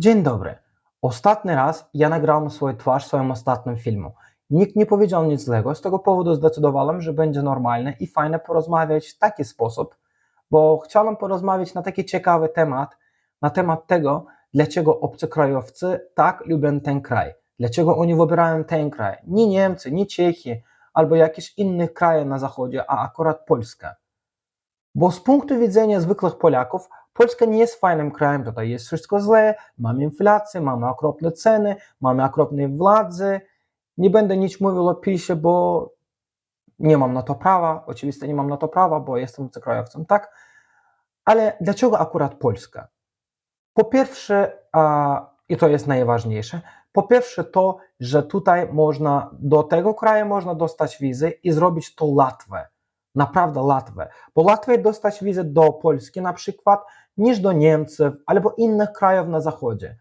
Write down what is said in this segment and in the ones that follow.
Dzień dobry. Ostatni raz ja nagrałem swoją twarz w swoim ostatnim filmu. Nikt nie powiedział nic złego, z tego powodu zdecydowałem, że będzie normalne i fajne porozmawiać w taki sposób, bo chciałem porozmawiać na taki ciekawy temat, na temat tego, dlaczego obcokrajowcy tak lubią ten kraj, dlaczego oni wybierają ten kraj, nie Niemcy, nie Czechy, albo jakieś inne kraje na zachodzie, a akurat Polska. Bo z punktu widzenia zwykłych Polaków, Polska nie jest fajnym krajem, tutaj jest wszystko źle, mamy inflację, mamy okropne ceny, mamy okropne władzy. Nie będę nic mówił o PiSie, bo nie mam na to prawa, oczywiście nie mam na to prawa, bo jestem obcokrajowcem, tak? Ale dlaczego akurat Polska? Po pierwsze, a, i to jest najważniejsze, po pierwsze to, że tutaj można, do tego kraju można dostać wizy i zrobić to łatwe. Naprawdę łatwe. Bo łatwiej dostać wizę do Polski na przykład niż do Niemców albo innych krajów na zachodzie.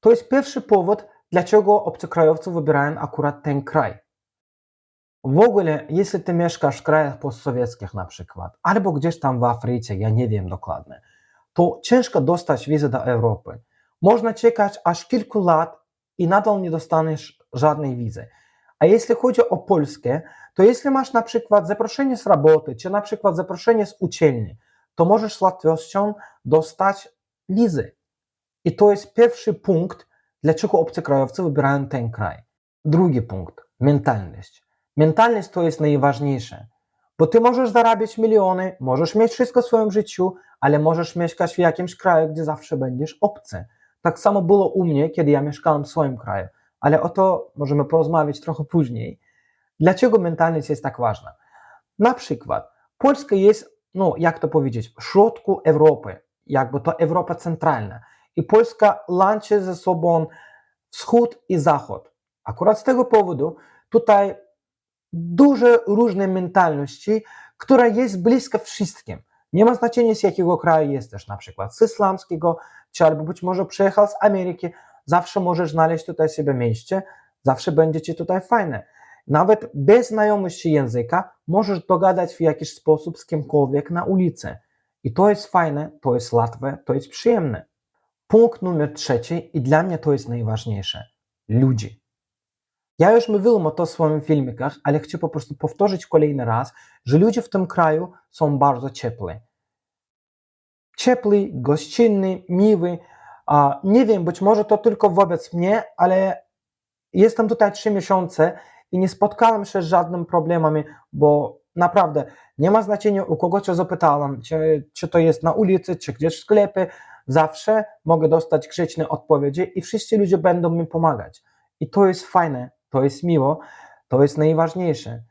To jest pierwszy powód, dlaczego obcokrajowcy wybierają akurat ten kraj. W ogóle, jeśli ty mieszkasz w krajach postsowieckich na przykład, albo gdzieś tam w Afryce, ja nie wiem dokładnie, to ciężko dostać wizę do Europy. Można czekać aż kilku lat i nadal nie dostaniesz żadnej wizy. A jeśli chodzi o Polskę, to jeśli masz na przykład zaproszenie z roboty, czy na przykład zaproszenie z uczelni, to możesz z łatwością dostać wizy. I to jest pierwszy punkt, dlaczego obcokrajowcy wybierają ten kraj. Drugi punkt, mentalność. Mentalność to jest najważniejsze, bo ty możesz zarabiać miliony, możesz mieć wszystko w swoim życiu, ale możesz mieszkać w jakimś kraju, gdzie zawsze będziesz obcy. Tak samo było u mnie, kiedy ja mieszkałem w swoim kraju, ale o to możemy porozmawiać trochę później. Dlaczego mentalność jest tak ważna? Na przykład, Polska jest, no jak to powiedzieć, w środku Europy, jakby to Europa centralna. I Polska łączy ze sobą wschód i zachód. Akurat z tego powodu tutaj duże różne mentalności, która jest bliska wszystkim. Nie ma znaczenia z jakiego kraju jesteś, na przykład z islamskiego, czy albo być może przyjechał z Ameryki, zawsze możesz znaleźć tutaj sobie miejsce, zawsze będzie ci tutaj fajne. Nawet bez znajomości języka możesz dogadać w jakiś sposób z kimkolwiek na ulicy. I to jest fajne, to jest łatwe, to jest przyjemne. Punkt numer trzeci, i dla mnie to jest najważniejsze. Ludzi. Ja już mówiłem o to w swoich filmikach, ale chcę po prostu powtórzyć kolejny raz, że ludzie w tym kraju są bardzo ciepli. Ciepli, gościnni, miły. Nie wiem, być może to tylko wobec mnie, ale jestem tutaj trzy miesiące i nie spotkałem się z żadnymi problemami, bo naprawdę nie ma znaczenia, u kogo cię zapytałem, czy, czy to jest na ulicy, czy gdzieś w sklepie, zawsze mogę dostać grzeczne odpowiedzi i wszyscy ludzie będą mi pomagać. I to jest fajne, to jest miło, to jest najważniejsze.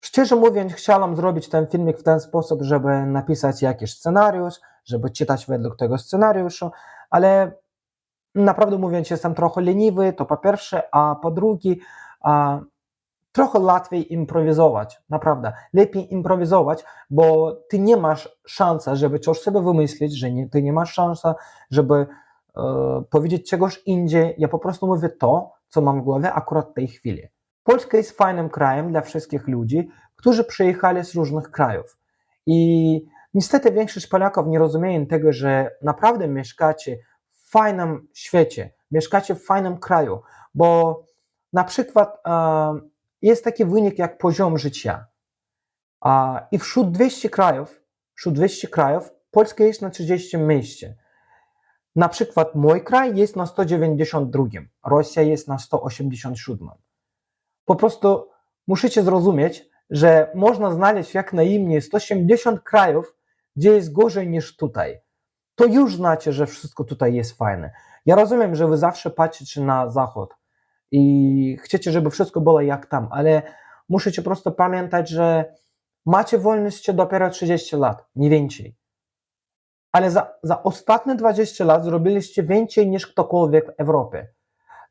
Szczerze mówiąc, chciałem zrobić ten filmik w ten sposób, żeby napisać jakiś scenariusz, żeby czytać według tego scenariusza, ale naprawdę mówiąc, jestem trochę leniwy, to po pierwsze, a po drugie, a, trochę łatwiej improwizować, naprawdę. Lepiej improwizować, bo ty nie masz szansy, żeby coś sobie wymyślić, że nie, ty nie masz szansy, żeby e, powiedzieć czegoś indziej. Ja po prostu mówię to, co mam w głowie akurat w tej chwili. Polska jest fajnym krajem dla wszystkich ludzi, którzy przyjechali z różnych krajów. I niestety większość Polaków nie rozumie tego, że naprawdę mieszkacie w fajnym świecie, mieszkacie w fajnym kraju, bo na przykład e, jest taki wynik jak poziom życia. I wśród 200 krajów, wśród 200 krajów Polska jest na 30 miejscu. Na przykład mój kraj jest na 192, Rosja jest na 187. Po prostu musicie zrozumieć, że można znaleźć jak najmniej 180 krajów, gdzie jest gorzej niż tutaj. To już znaczy, że wszystko tutaj jest fajne. Ja rozumiem, że wy zawsze patrzycie na zachód, i chcecie, żeby wszystko było jak tam, ale musicie po prostu pamiętać, że macie wolność dopiero 30 lat, nie więcej. Ale za, za ostatnie 20 lat zrobiliście więcej niż ktokolwiek w Europie.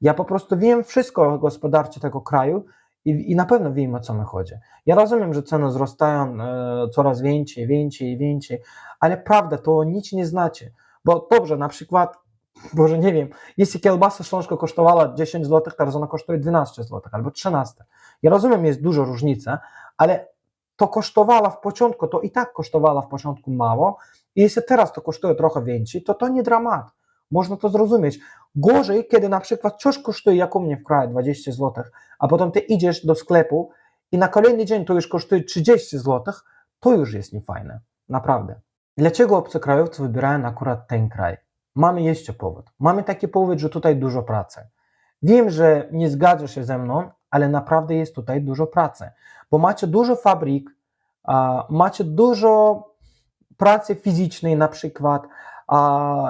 Ja po prostu wiem wszystko o gospodarce tego kraju i, i na pewno wiem, o co mi chodzi. Ja rozumiem, że ceny wzrastają e, coraz więcej, więcej i więcej, ale prawda to nic nie znaczy. Bo dobrze, na przykład Boże, nie wiem, jeśli kielbasa śląska kosztowała 10 zł, teraz ona kosztuje 12 zł albo 13. Ja rozumiem, jest duża różnica, ale to kosztowała w początku, to i tak kosztowała w początku mało i jeśli teraz to kosztuje trochę więcej, to to nie dramat. Można to zrozumieć. Gorzej, kiedy na przykład coś kosztuje, jak u mnie w kraju, 20 zł, a potem ty idziesz do sklepu i na kolejny dzień to już kosztuje 30 zł, to już jest niefajne. Naprawdę. Dlaczego obcokrajowcy wybierają akurat ten kraj? Mamy jeszcze powód. Mamy taki powód, że tutaj dużo pracy. Wiem, że nie zgadzasz się ze mną, ale naprawdę jest tutaj dużo pracy, bo macie dużo fabryk, macie dużo pracy fizycznej na przykład.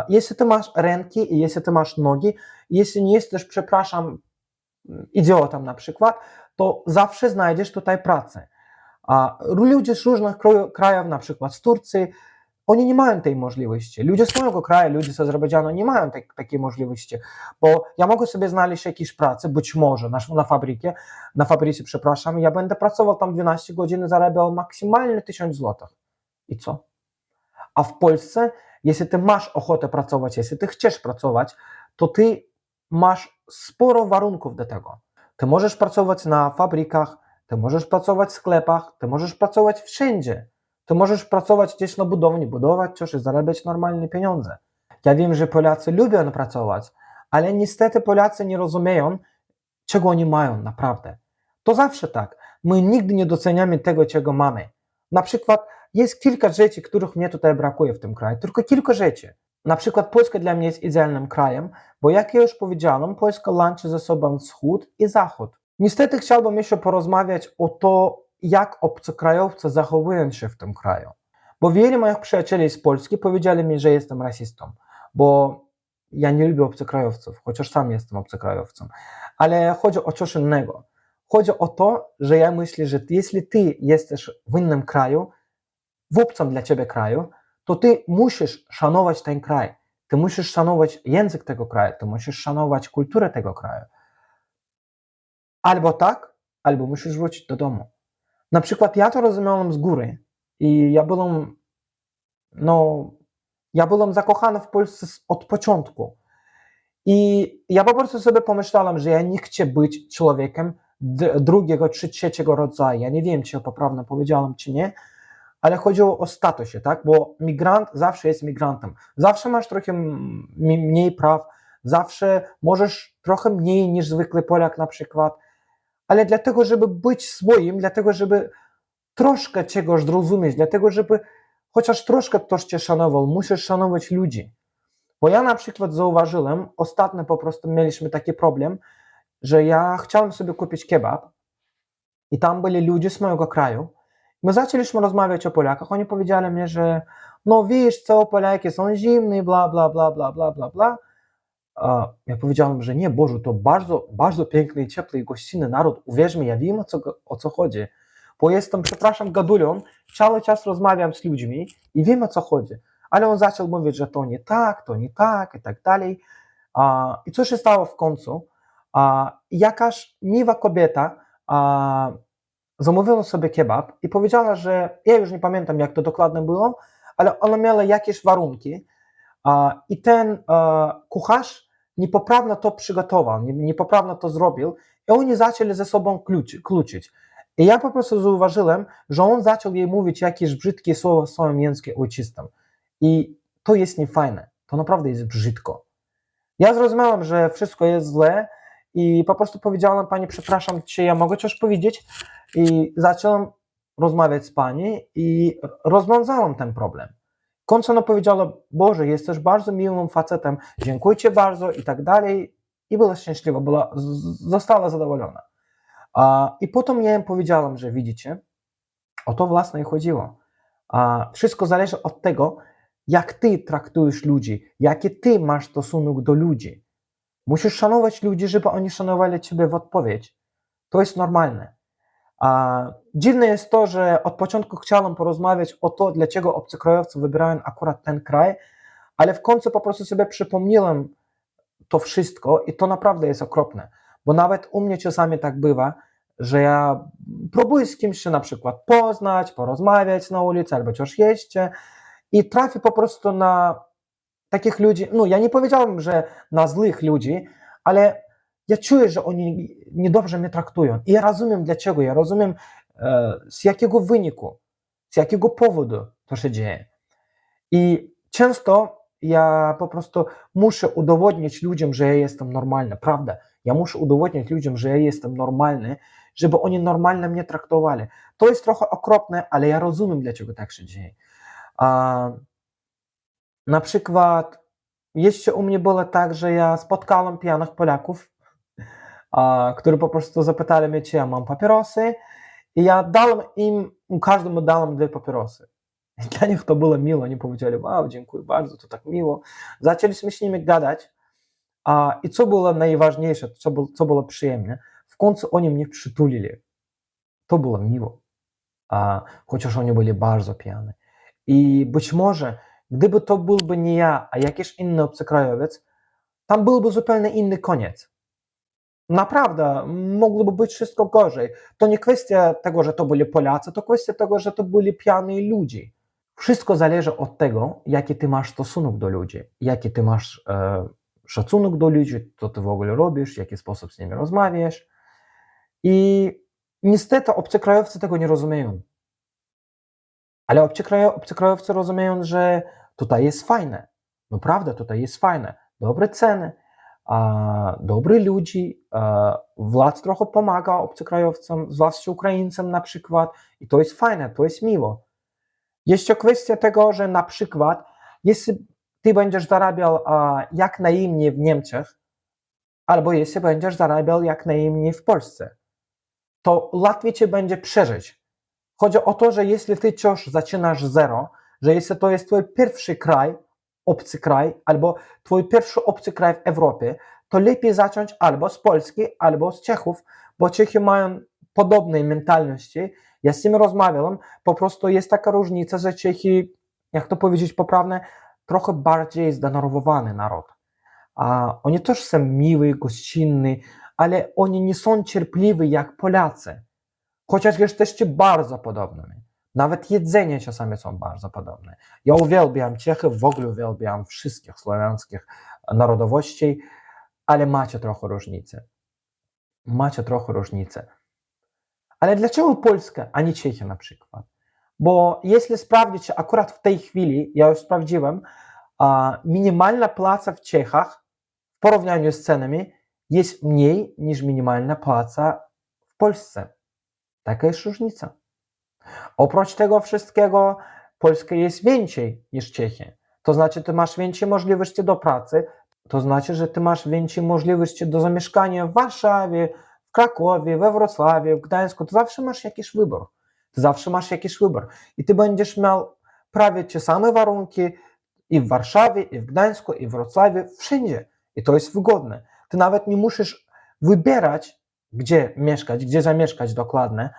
Jeśli ty masz ręki i jeśli ty masz nogi, jeśli nie jesteś, przepraszam, idiotą na przykład, to zawsze znajdziesz tutaj pracę. Ludzie z różnych krajów, na przykład z Turcji, oni nie mają tej możliwości. Ludzie z mojego kraju, ludzie z Azerbejdżanu nie mają takiej możliwości, bo ja mogę sobie znaleźć jakieś pracy, być może na, na fabryce, na fabryce, przepraszam, ja będę pracował tam 12 godzin, zarabiał maksymalnie 1000 zł. I co? A w Polsce, jeśli ty masz ochotę pracować, jeśli ty chcesz pracować, to ty masz sporo warunków do tego. Ty możesz pracować na fabrykach, ty możesz pracować w sklepach, ty możesz pracować wszędzie. Ty możesz pracować gdzieś na budowni, budować coś i zarabiać normalne pieniądze. Ja wiem, że Polacy lubią pracować, ale niestety Polacy nie rozumieją, czego oni mają naprawdę. To zawsze tak. My nigdy nie doceniamy tego, czego mamy. Na przykład jest kilka rzeczy, których mnie tutaj brakuje w tym kraju, tylko kilka rzeczy. Na przykład Polska dla mnie jest idealnym krajem, bo jak ja już powiedziałem, Polska łączy ze sobą wschód i zachód. Niestety chciałbym jeszcze porozmawiać o to, jak obcokrajowcy zachowują się w tym kraju. Bo wielu moich przyjacieli z Polski powiedzieli mi, że jestem rasistą, bo ja nie lubię obcokrajowców, chociaż sam jestem obcokrajowcem. Ale chodzi o coś innego. Chodzi o to, że ja myślę, że jeśli ty jesteś w innym kraju, w obcym dla ciebie kraju, to ty musisz szanować ten kraj. Ty musisz szanować język tego kraju, ty musisz szanować kulturę tego kraju. Albo tak, albo musisz wrócić do domu. Na przykład ja to rozumiałem z góry i ja byłem, no, ja byłem zakochany w Polsce od początku. I ja po prostu sobie pomyślałem, że ja nie chcę być człowiekiem drugiego czy trzeciego rodzaju. Ja nie wiem, czy poprawnie powiedziałem, czy nie, ale chodziło o statusie, tak? Bo migrant zawsze jest migrantem. Zawsze masz trochę mniej praw, zawsze możesz trochę mniej niż zwykły Polak na przykład, ale dlatego, żeby być swoim, dlatego, żeby troszkę czegoś zrozumieć, dlatego, żeby chociaż troszkę ktoś cię szanował, musisz szanować ludzi. Bo ja na przykład zauważyłem, ostatnio po prostu mieliśmy taki problem, że ja chciałem sobie kupić kebab i tam byli ludzie z mojego kraju. My zaczęliśmy rozmawiać o Polakach, oni powiedzieli mi, że no wiesz co, Polaki są zimni, bla, bla, bla, bla, bla, bla, bla. Ja powiedziałem, że nie, Boże, to bardzo, bardzo piękny ciepły i gościnny naród. Uwierz mi, ja wiem o co, o co chodzi. Bo jestem, przepraszam, gadulą, cały czas rozmawiam z ludźmi i wiem o co chodzi. Ale on zaczął mówić, że to nie tak, to nie tak i tak dalej. A, I co się stało w końcu? A, jakaś miła kobieta a, zamówiła sobie kebab i powiedziała, że ja już nie pamiętam jak to dokładnie było, ale ona miała jakieś warunki i ten kucharz niepoprawnie to przygotował, nie- niepoprawnie to zrobił i oni zaczęli ze sobą kluczy, kluczyć. I ja po prostu zauważyłem, że on zaczął jej mówić jakieś brzydkie słowa w swoim języku ojczystym. I to jest niefajne. To naprawdę jest brzydko. Ja zrozumiałem, że wszystko jest źle i po prostu powiedziałem pani, przepraszam, czy ja mogę coś powiedzieć? I zacząłem rozmawiać z pani i rozwiązałem ten problem. W końcu ona powiedziała, Boże, jesteś bardzo miłym facetem, dziękuję ci bardzo i tak dalej. I była szczęśliwa, była, została zadowolona. A, I potem ja im powiedziałem, że widzicie, o to własne i chodziło. A, wszystko zależy od tego, jak ty traktujesz ludzi, jaki ty masz stosunek do ludzi. Musisz szanować ludzi, żeby oni szanowali ciebie w odpowiedź. To jest normalne. Dziwne jest to, że od początku chciałem porozmawiać o to, dlaczego obcokrajowcy wybierają akurat ten kraj, ale w końcu po prostu sobie przypomniałem to wszystko i to naprawdę jest okropne. Bo nawet u mnie czasami tak bywa, że ja próbuję z kimś się na przykład poznać, porozmawiać na ulicy albo coś jeszcze i trafię po prostu na takich ludzi, no ja nie powiedziałem, że na złych ludzi, ale ja czuję, że oni niedobrze mnie traktują i ja rozumiem dlaczego, ja rozumiem e, z jakiego wyniku, z jakiego powodu to się dzieje. I często ja po prostu muszę udowodnić ludziom, że ja jestem normalny, prawda? Ja muszę udowodnić ludziom, że ja jestem normalny, żeby oni normalnie mnie traktowali. To jest trochę okropne, ale ja rozumiem, dlaczego tak się dzieje. A, na przykład, jeszcze u mnie było tak, że ja spotkałem pijanych Polaków, a, po prostu zapytali mnie, czy ja mam papierosy, i ja dałem im, każdemu dałem dwie papierosy. I dla nich to było miło, oni powiedzieli, wow, dziękuję bardzo, to tak miło. Zaczęliśmy z nimi gadać, a, i co było najważniejsze, co było, co było przyjemne, w końcu oni mnie przytulili. To było miło, a, chociaż oni byli bardzo pijani. I być może, gdyby to byłby nie ja, a jakiś inny obcokrajowiec, tam byłby zupełnie inny koniec. Naprawdę, mogłoby być wszystko gorzej. To nie kwestia tego, że to byli Polacy, to kwestia tego, że to byli pijani ludzie. Wszystko zależy od tego, jaki ty masz stosunek do ludzi, jaki ty masz e, szacunek do ludzi, co ty w ogóle robisz, w jaki sposób z nimi rozmawiasz. I niestety obcokrajowcy tego nie rozumieją. Ale obcokrajowcy rozumieją, że tutaj jest fajne. Prawda, tutaj jest fajne. Dobre ceny, a, dobry ludzi, a, władz trochę pomaga obcokrajowcom, zwłaszcza Ukraińcom na przykład. I to jest fajne, to jest miło. Jeszcze kwestia tego, że na przykład, jeśli ty będziesz zarabiał a, jak najmniej w Niemczech, albo jeśli będziesz zarabiał jak najmniej w Polsce, to łatwiej ci będzie przeżyć. Chodzi o to, że jeśli ty wciąż zaczynasz zero, że jeśli to jest twój pierwszy kraj, obcy kraj, albo twój pierwszy obcy kraj w Europie, to lepiej zacząć albo z Polski, albo z Czechów, bo Czechy mają podobnej mentalności. Ja z nimi rozmawiałem, po prostu jest taka różnica, że Czechy, jak to powiedzieć poprawnie, trochę bardziej zdenerwowany naród. A oni też są miły, gościnni, ale oni nie są cierpliwi jak Polacy. Chociaż jesteście bardzo podobnymi. Nawet jedzenie czasami są bardzo podobne. Ja uwielbiam Czechy, w ogóle uwielbiam wszystkich słowiańskich narodowości, ale macie trochę różnicy. Macie trochę różnicy. Ale dlaczego Polska, a nie Czechy na przykład? Bo jeśli sprawdzić, akurat w tej chwili, ja już sprawdziłem, minimalna płaca w Czechach w porównaniu z cenami jest mniej niż minimalna płaca w Polsce. Taka jest różnica. Oprócz tego wszystkiego Polska jest więcej niż Czechy. To znaczy, ty masz więcej możliwości do pracy, to znaczy, że ty masz więcej możliwości do zamieszkania w Warszawie, w Krakowie, we Wrocławiu, w Gdańsku. To zawsze masz jakiś wybór. Ty zawsze masz jakiś wybór. I ty będziesz miał prawie te same warunki i w Warszawie, i w Gdańsku, i w Wrocławiu, wszędzie. I to jest wygodne. Ty nawet nie musisz wybierać, gdzie mieszkać, gdzie zamieszkać dokładnie,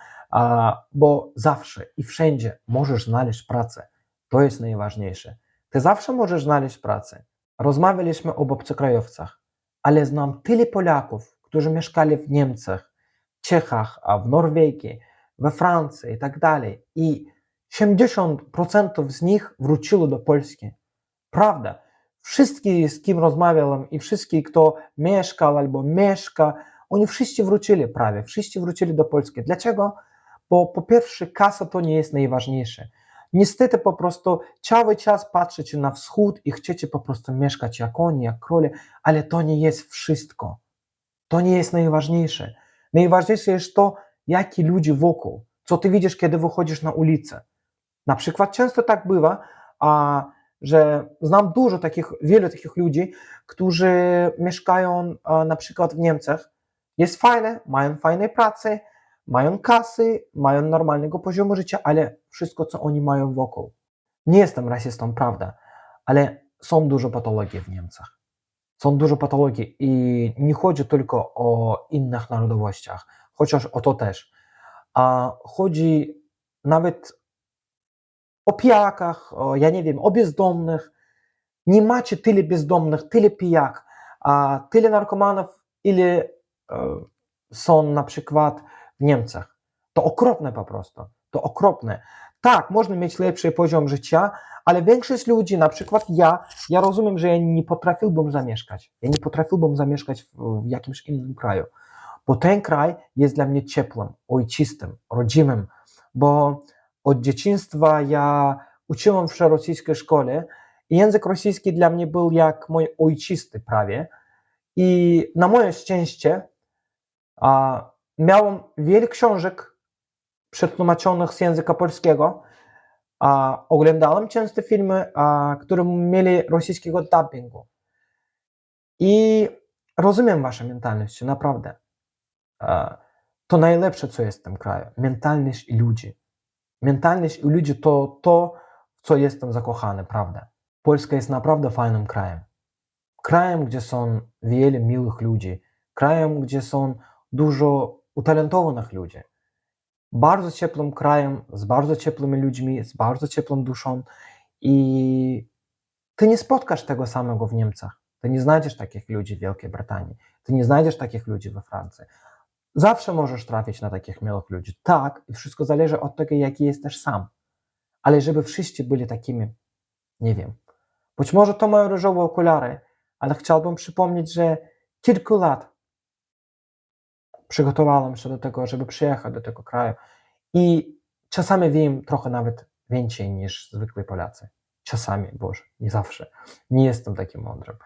bo zawsze i wszędzie możesz znaleźć pracę. To jest najważniejsze. Ty zawsze możesz znaleźć pracę. Rozmawialiśmy o obcokrajowcach, ale znam tyle Polaków, którzy mieszkali w Niemczech, Czechach, w Norwegii, we Francji i tak dalej. I 70% z nich wróciło do Polski. Prawda. Wszyscy, z kim rozmawiałem i wszyscy, kto mieszkał albo mieszka, oni wszyscy wrócili prawie, wszyscy wrócili do Polski. Dlaczego? Bo po pierwsze kasa to nie jest najważniejsze. Niestety po prostu cały czas patrzycie na wschód i chcecie po prostu mieszkać jak oni, jak króle, ale to nie jest wszystko. To nie jest najważniejsze. Najważniejsze jest to, jaki ludzie wokół, co ty widzisz, kiedy wychodzisz na ulicę. Na przykład często tak bywa, a, że znam dużo takich, wielu takich ludzi, którzy mieszkają a, na przykład w Niemczech. Jest fajne, mają fajne prace, mają kasy, mają normalnego poziomu życia, ale wszystko, co oni mają wokół. Nie jestem rasistą, prawda, ale są dużo patologii w Niemczech. Są dużo patologii i nie chodzi tylko o innych narodowościach, chociaż o to też. A chodzi nawet o pijakach, o, ja nie wiem, o bezdomnych. Nie macie tyle bezdomnych, tyle pijak, a tyle narkomanów, ile e, są na przykład w Niemczech. To okropne po prostu. To okropne. Tak, można mieć lepszy poziom życia, ale większość ludzi, na przykład ja, ja rozumiem, że ja nie potrafiłbym zamieszkać. Ja nie potrafiłbym zamieszkać w, w jakimś innym kraju, bo ten kraj jest dla mnie ciepłym, ojczystym, rodzimym, bo od dzieciństwa ja uczyłem w rosyjskiej szkole I język rosyjski dla mnie był jak mój ojczysty prawie. I na moje szczęście a, miałem wiele książek przetłumaczonych z języka polskiego. A, oglądałem często filmy, a, które mieli rosyjskiego dubbingu. I rozumiem waszą mentalność, naprawdę. E, To najlepsze, co jest w tym kraju. Mentalność ludzi. Mentalność ludzi to to, w co jestem zakochany, prawda. Polska jest naprawdę fajnym krajem. Krajem, gdzie są wiele miłych ludzi. Krajem, gdzie są dużo utalentowanych ludzi. Bardzo ciepłym krajem, z bardzo ciepłymi ludźmi, z bardzo ciepłą duszą i ty nie spotkasz tego samego w Niemczech. Ty nie znajdziesz takich ludzi w Wielkiej Brytanii. Ty nie znajdziesz takich ludzi we Francji. Zawsze możesz trafić na takich miłych ludzi. Tak, i wszystko zależy od tego, jaki jesteś sam. Ale żeby wszyscy byli takimi, nie wiem. Być może to moje różowe okulary, ale chciałbym przypomnieć, że kilku lat przygotowałem się do tego, żeby przyjechać do tego kraju. I czasami wiem trochę nawet więcej niż zwykli Polacy. Czasami, Boże, nie zawsze. Nie jestem takim mądrym.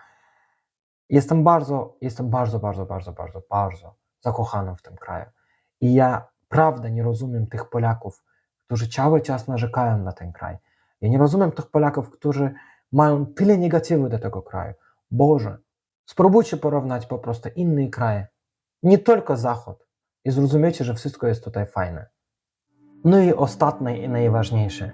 Jestem bardzo, jestem bardzo, bardzo, bardzo, bardzo, bardzo zakochany w tym kraju. I ja prawdę nie rozumiem tych Polaków, którzy cały czas narzekają na ten kraj. Ja nie rozumiem tych Polaków, którzy mają tyle negatywu do tego kraju. Boże, spróbujcie porównać po prostu inne kraje, nie tylko Zachód, i zrozumiecie, że wszystko jest tutaj fajne. No i ostatnie i najważniejsze.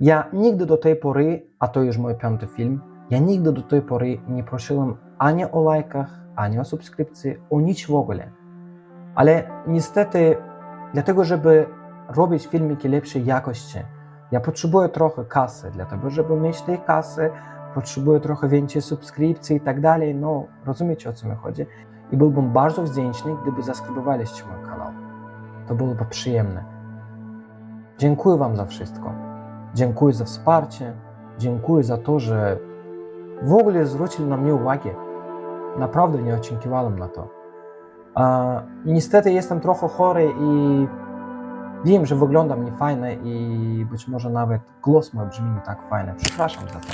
Ja nigdy do tej pory, a to już mój piąty film, ja nigdy do tej pory nie prosiłem ani o lajkach, ani o subskrypcji, o nic w ogóle. Ale niestety, dlatego żeby robić filmiki lepszej jakości, ja potrzebuję trochę kasy. Dlatego, żeby mieć tej kasy, potrzebuję trochę więcej subskrypcji i tak dalej. No, rozumiecie o co mi chodzi? I byłbym bardzo wdzięczny, gdyby zaskrybowaliście mój kanał. To byłoby przyjemne. Dziękuję Wam za wszystko. Dziękuję za wsparcie. Dziękuję za to, że w ogóle zwrócili na mnie uwagę. Naprawdę nie oczekiwałem na to. A, niestety jestem trochę chory i wiem, że wyglądam niefajnie i być może nawet głos mój brzmi nie tak fajnie. Przepraszam za to.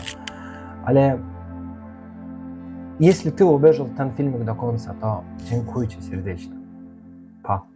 Ale jeśli Ty obejrzał ten filmik do końca, to dziękuję Ci serdecznie. Pa.